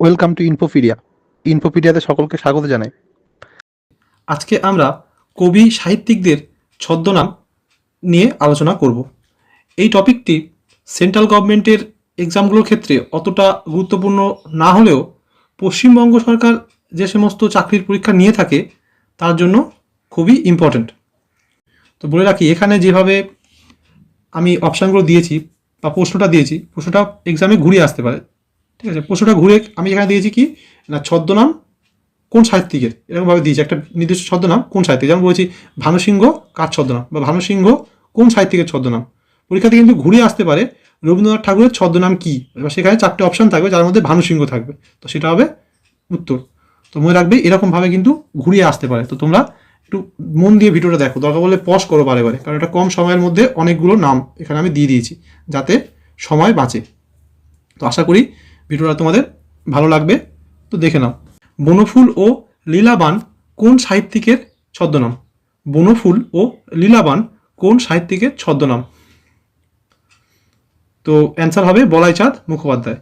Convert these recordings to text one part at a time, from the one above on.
Welcome to ইনফোপিডিয়া ইনফোপিডিয়াতে সকলকে স্বাগত জানাই। আজকে আমরা কবি সাহিত্যিকদের ছদ্মনাম নিয়ে আলোচনা করব। এই টপিকটি সেন্ট্রাল গভর্নমেন্টের এক্সামগুলোর ক্ষেত্রে অতটা গুরুত্বপূর্ণ না হলেও পশ্চিমবঙ্গ সরকার যে সমস্ত চাকরির পরীক্ষা নিয়ে থাকে, তার জন্য খুবই ইম্পর্ট্যান্ট তো বলে রাখি, এখানে যেভাবে আমি অপশানগুলো দিয়েছি বা প্রশ্নটা দিয়েছি, প্রশ্নটা এক্সামে ঘুরিয়ে আসতে পারে। ঠিক আছে? প্রশ্নটা ঘুরে আমি এখানে দিয়েছি কি? না, ছদ্মনাম কোন সাহিত্যিকের? এরকমভাবে দিয়েছি। একটা নির্দিষ্ট ছদ্মনাম কোন সাহিত্যিক যেমন বলেছি, ভানুসিংহ কার ছদ্মনাম? বা ভানুসিংহ কোন সাহিত্যিকের ছদ্মনাম? পরীক্ষাতে কিন্তু ঘুরে আসতে পারে রবীন্দ্রনাথ ঠাকুরের ছদ্মনাম কি? এবার সেখানে চারটে অপশন থাকবে, যার মধ্যে ভানুসিংহ থাকবে। তো সেটা হবে উত্তর। তো মনে রাখবে, এরকমভাবে কিন্তু ঘুরিয়ে আসতে পারে। তো তোমরা একটু মন দিয়ে ভিডিওটা দেখো। দরকার বলে পজ করো বারে বারে। কারণ এটা কম সময়ের মধ্যে অনেকগুলো নাম এখানে আমি দিয়ে দিয়েছি, যাতে সময় বাঁচে। তো আশা করি ভিডিওটা তোমাদের ভালো লাগবে, তো দেখে নাও। বনফুল ও লীলাবান কোন সাহিত্যিকের ছদ্মনাম? বনফুল ও লীলাবান কোন সাহিত্যিকের ছদ্মনাম? তো অ্যান্সার হবে বলাইচাঁদ মুখোপাধ্যায়।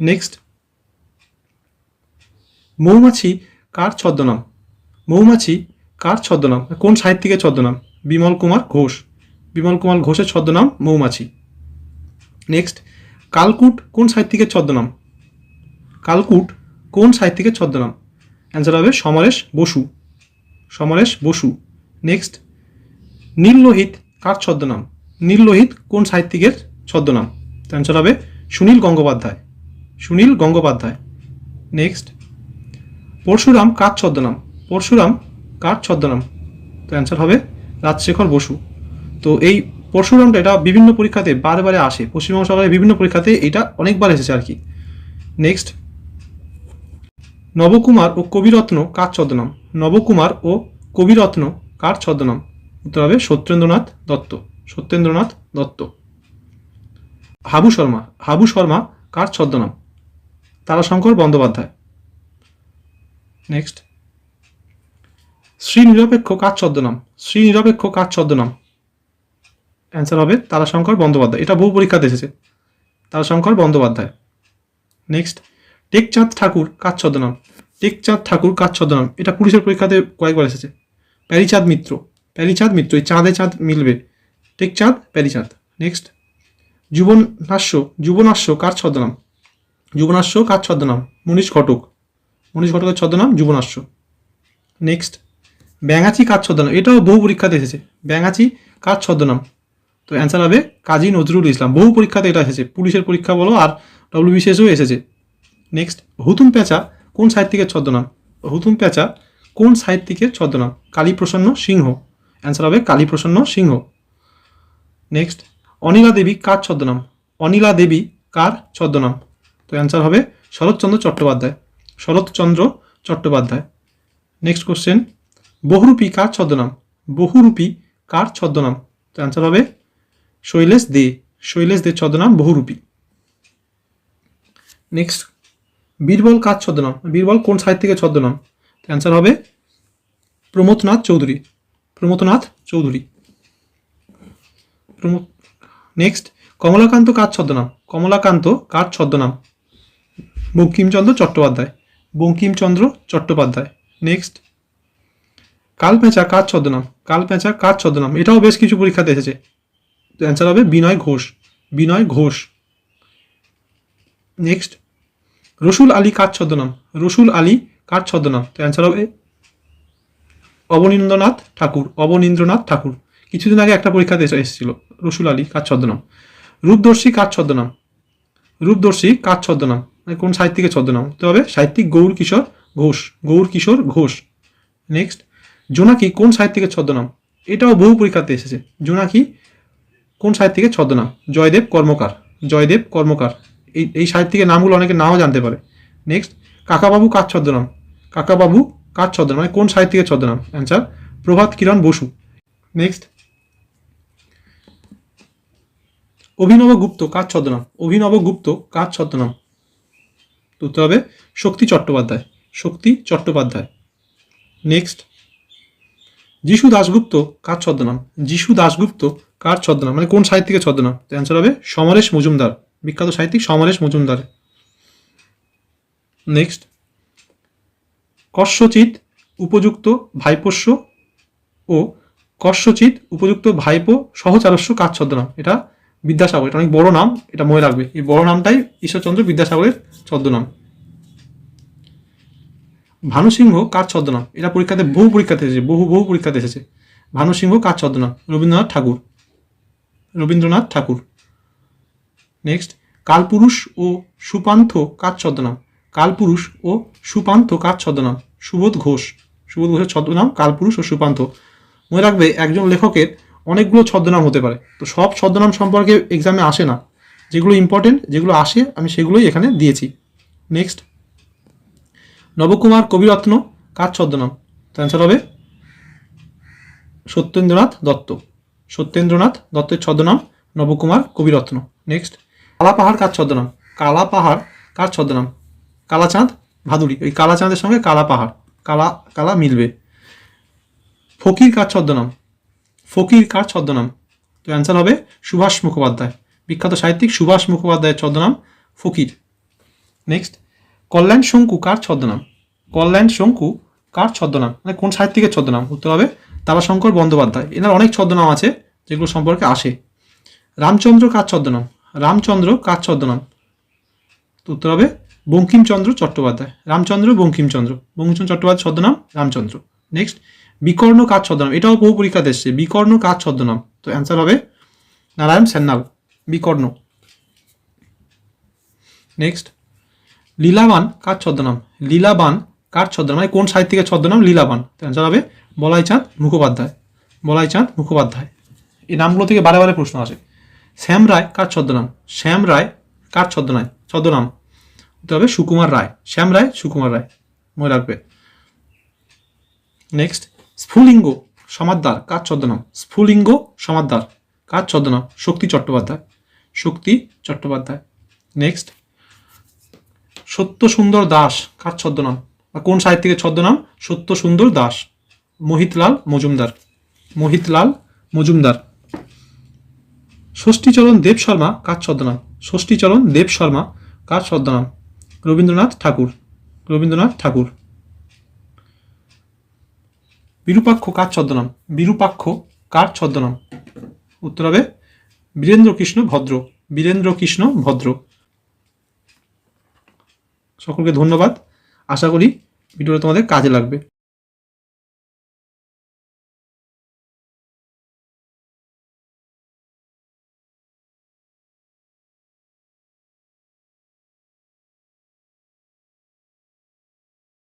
নেক্সট। মৌমাছি কার ছদ্মনাম? মৌমাছি কার ছদ্মনাম? কোন সাহিত্যিকের ছদ্মনাম? বিমল কুমার ঘোষ। বিমল কুমার ঘোষের ছদ্মনাম মৌমাছি। নেক্সট। কালকুট কোন সাহিত্যিকের ছদ্মনাম? কালকুট কোন সাহিত্যিকের ছদ্মনাম? অ্যান্সার হবে সমরেশ বসু। সমরেশ বসু। নেক্সট নীললোহিত কার ছদ্মনাম? নীললোহিত কোন সাহিত্যিকের ছদ্মনাম? অ্যান্সার হবে সুনীল গঙ্গোপাধ্যায়। সুনীল গঙ্গোপাধ্যায়। নেক্সট পরশুরাম কার ছদ্মনাম? পরশুরাম কার ছদ্মনাম? তো অ্যান্সার হবে রাজশেখর বসু। তো এই পরশুরামটা এটা বিভিন্ন পরীক্ষাতে বারে আসে। পশ্চিমবঙ্গ সরকারের বিভিন্ন পরীক্ষাতে এটা অনেকবার এসেছে আর কি। নেক্সট নবকুমার ও কবিরত্ন কার ছদ্মনাম? নবকুমার ও কবিরত্ন কার ছদ্মনাম? উত্তর হবে সত্যেন্দ্রনাথ দত্ত। সত্যেন্দ্রনাথ দত্ত। হাবু শর্মা হাবু শর্মা কার ছদ্মনাম? তারাশঙ্কর বন্দ্যোপাধ্যায়। নেক্সট শ্রী নিরপেক্ষ কার ছদ্মনাম? শ্রী নিরপেক্ষ কার ছদ্মনাম? অ্যান্সার হবে, তারাশঙ্কর বন্দ্যোপাধ্যায়। এটা বহু পরীক্ষাতে এসেছে। তারাশঙ্কর বন্দ্যোপাধ্যায়। নেক্সট টেকচাঁদ ঠাকুর কার ছদ্মনাম টেকচাঁদ ঠাকুর কার ছদ্মনাম এটা পুলিশের পরীক্ষাতে কয়েকবার এসেছে। প্যারিচাঁদ মিত্র। প্যারিচাঁদ মিত্র, এই চাঁদে চাঁদ মিলবে। টেকচাঁদ, প্যারিচাঁদ। নেক্সট যুবনাশ্য যুবনাশ্য কার ছদ্মনাম যুবনাশ্য কার ছদ্মনাম মনীষ ঘটক। মনীষ ঘটকের ছদ্মনাম যুবনাশ্য। নেক্সট ব্যাঙাচি কার ছদ্মনাম এটাও বহু পরীক্ষাতে এসেছে। ব্যাঙাচি কার ছদ্মনাম তো অ্যান্সার হবে কাজী নজরুল ইসলাম। বহু পরীক্ষাতে এটা এসেছে। পুলিশের পরীক্ষা বলো আর ডব্লিউবিসিএসও এসেছে। নেক্সট হুতুম পেঁচা কোন সাহিত্যিকের ছদ্মনাম হুতুম পেঁচা কোন সাহিত্যিকের ছদ্মনাম কালীপ্রসন্ন সিংহ। অ্যান্সার হবে কালীপ্রসন্ন সিংহ। নেক্সট অনিলা দেবী কার ছদ্মনাম অনিলা দেবী কার ছদ্মনাম তো অ্যান্সার হবে শরৎচন্দ্র চট্টোপাধ্যায়। শরৎচন্দ্র চট্টোপাধ্যায়। নেক্সট কোশ্চেন বহুরূপী কার ছদ্মনাম বহুরূপী কার ছদ্মনাম তো অ্যান্সার হবে শৈলেশ দে শৈলেশ দে ছদ্মনাম বহুরূপী। নেক্সট বীরবল কার ছদ্মনাম বীরবল কোন সাহিত্যিকের ছদ্মনাম অ্যান্সার হবে প্রমথনাথ চৌধুরী। প্রমথনাথ চৌধুরী। নেক্সট কমলাকান্ত কার ছদ্মনাম কমলাকান্ত কার ছদ্মনাম বঙ্কিমচন্দ্র চট্টোপাধ্যায়। বঙ্কিমচন্দ্র চট্টোপাধ্যায়। নেক্সট কালপেঁচা কার ছদ্মনাম কালপেঁচা কার ছদ্মনাম এটাও বেশ কিছু পরীক্ষাতে এসেছে। তো অ্যান্সার হবে বিনয় ঘোষ। বিনয় ঘোষ। নেক্সট রসুল আলী কার ছদ্মনাম? রসুল আলী কার ছদ্মনাম? তো অ্যান্সার হবে অবনীন্দ্রনাথ ঠাকুর অবনীন্দ্রনাথ ঠাকুর। কিছুদিন আগে একটা পরীক্ষাতে এসে এসেছিল, রসুল আলী কার ছদ্মনাম। রূপদর্শী কার ছদ্মনাম? রূপদর্শী কার ছদ্মনাম? মানে কোন সাহিত্যিকের ছদ্মনাম? হতে হবে সাহিত্যিক গৌর কিশোর ঘোষ, গৌর কিশোর ঘোষ। নেক্সট জোনাকি কোন সাহিত্যিকের ছদ্মনাম? এটাও বহু পরীক্ষাতে এসেছে। জোনাকি কোন সাহিত্যিকের ছদ্মনাম? জয়দেব কর্মকার জয়দেব কর্মকার। এই এই সাহিত্যিকের নামগুলো অনেকে নাও জানতে পারে। নেক্সট কাকাবাবু কার ছদ্মনাম? কাকাবাবু কার ছদ্মনাম? মানে কোন সাহিত্যিকের ছদ্মনাম? অ্যান্সার প্রভাত কিরণ বসু। নেক্সট অভিনব গুপ্ত কার ছদ্মনাম? অভিনব গুপ্ত কার ছদ্মনাম? উত্তর হবে শক্তি চট্টোপাধ্যায় শক্তি চট্টোপাধ্যায়। নেক্সট যিশু দাশগুপ্ত কার ছদ্মনাম? যিশু দাশগুপ্ত কার ছদ্মনাম? মানে কোন সাহিত্যিকের ছদ্মনাম? অ্যান্সার হবে সমরেশ মজুমদার। বিখ্যাত সাহিত্যিক সমরেশ মজুমদার। নেক্সট কস্যচিৎ উপযুক্ত ভাইপোষ্য ও কস্যচিৎ উপযুক্ত ভাইপো সহচারস্য কাজ ছদ্মনাম? এটা বিদ্যাসাগর এটা অনেক বড় নাম, এটা মনে রাখবে। এই বড় নামটাই ঈশ্বরচন্দ্র বিদ্যাসাগরের ছদ্মনাম। ভানুসিংহ কার ছদ্মনাম? এটা পরীক্ষাতে বহু পরীক্ষাতে এসেছে, বহু বহু পরীক্ষাতে এসেছে। ভানুসিংহ কার ছদ্মনাম? রবীন্দ্রনাথ ঠাকুর। রবীন্দ্রনাথ ঠাকুর। নেক্সট কালপুরুষ ও সুপান্থ কার ছদ্মনাম কালপুরুষ ও সুপান্থ কার ছদ্মনাম সুবোধ ঘোষ। সুবোধ ঘোষের ছদ্মনাম কালপুরুষ ও সুপান্থ। মনে রাখবে, একজন লেখকের অনেকগুলো ছদ্মনাম হতে পারে। তো সব ছদ্মনাম সম্পর্কে এক্সামে আসে না। যেগুলো ইম্পর্টেন্ট যেগুলো আসে, আমি সেগুলোই এখানে দিয়েছি। নেক্সট নবকুমার কবিরত্ন কার ছদ্মনাম তো অ্যান্সার হবে সত্যেন্দ্রনাথ দত্ত। সত্যেন্দ্রনাথ দত্তের ছদ্মনাম, নবকুমার কবিরত্ন। নেক্সট কালা পাহাড় কার ছদ্মনাম? কালা পাহাড় কার ছদ্মনাম? কালাচাঁদ ভাদুড়ি। ওই কালাচাঁদের সঙ্গে কালা পাহাড় কালা কালা মিলবে। ফকির কার ছদ্মনাম? ফকির কার ছদ্মনাম? তো অ্যান্সার হবে সুভাষ মুখোপাধ্যায়। বিখ্যাত সাহিত্যিক সুভাষ মুখোপাধ্যায়ের ছদ্মনাম ফকির। নেক্সট কল্যাণ শঙ্কু কার ছদ্মনাম? কল্যাণ শঙ্কু কার ছদ্মনাম? মানে কোন সাহিত্যিকের ছদ্মনাম? উত্তর হবে তারাশঙ্কর বন্দ্যোপাধ্যায়। এনার অনেক ছদ্মনাম আছে, যেগুলো সম্পর্কে আসে। রামচন্দ্র কার ছদ্মনাম? রামচন্দ্র কার ছদ্মনাম? উত্তর হবে বঙ্কিমচন্দ্র চট্টোপাধ্যায়। রামচন্দ্র, বঙ্কিমচন্দ্র। বঙ্কিমচন্দ্র চট্টোপাধ্যায় ছদ্মনাম রামচন্দ্র। নেক্সট বিকর্ণ কার ছদ্মনাম? এটাও বহু পরীক্ষাতে এসছে। বিকর্ণ কার ছদ্মনাম? তো অ্যান্সার হবে নারায়ণ সেন্নাল বিকর্ণ। নেক্সট লীলাবান কার ছদ্মনাম? লীলাবান কার ছদ্মনাম? মানে কোন সাহিত্যিকের ছদ্মনাম? লীলাবান। তো অ্যান্সার হবে বলাইচাঁদ মুখোপাধ্যায়। বলাইচাঁদ মুখোপাধ্যায়। এই নামগুলো থেকে বারে বারে প্রশ্ন আসে। শ্যাম রায় কার ছদ্মনাম? শ্যাম রায় কার ছদ্মনাম? ছদ্মনাম উত্তর হবে সুকুমার রায়। শ্যাম রায়, সুকুমার রায়। মনে রাখবে। নেক্সট স্ফুলিঙ্গ সমাদ্দার কার ছদ্মনাম? স্ফুলিঙ্গ সমাদ্দার কার ছদ্মনাম? শক্তি চট্টোপাধ্যায়। শক্তি চট্টোপাধ্যায়। নেক্সট সত্য সুন্দর দাস কার ছদ্মনাম? কোন সাহিত্যিকের ছদ্মনাম? সত্য সুন্দর দাস। মোহিতলাল মজুমদার। মোহিতলাল মজুমদার। ষষ্ঠীচরণ দেব শর্মা কার ছদ্মনাম। ষষ্ঠীচরণ দেব শর্মা কার ছদ্মনাম। রবীন্দ্রনাথ ঠাকুর রবীন্দ্রনাথ ঠাকুর। বিরূপাক্ষ কার ছদ্মনাম। বিরূপাক্ষ, কার ছদ্মনাম? উত্তর হবে বীরেন্দ্র ভদ্র। বীরেন্দ্র কৃষ্ণ ভদ্র। সকলকে ধন্যবাদ। আশা করি ভিডিওটা তোমাদের কাজে লাগবে।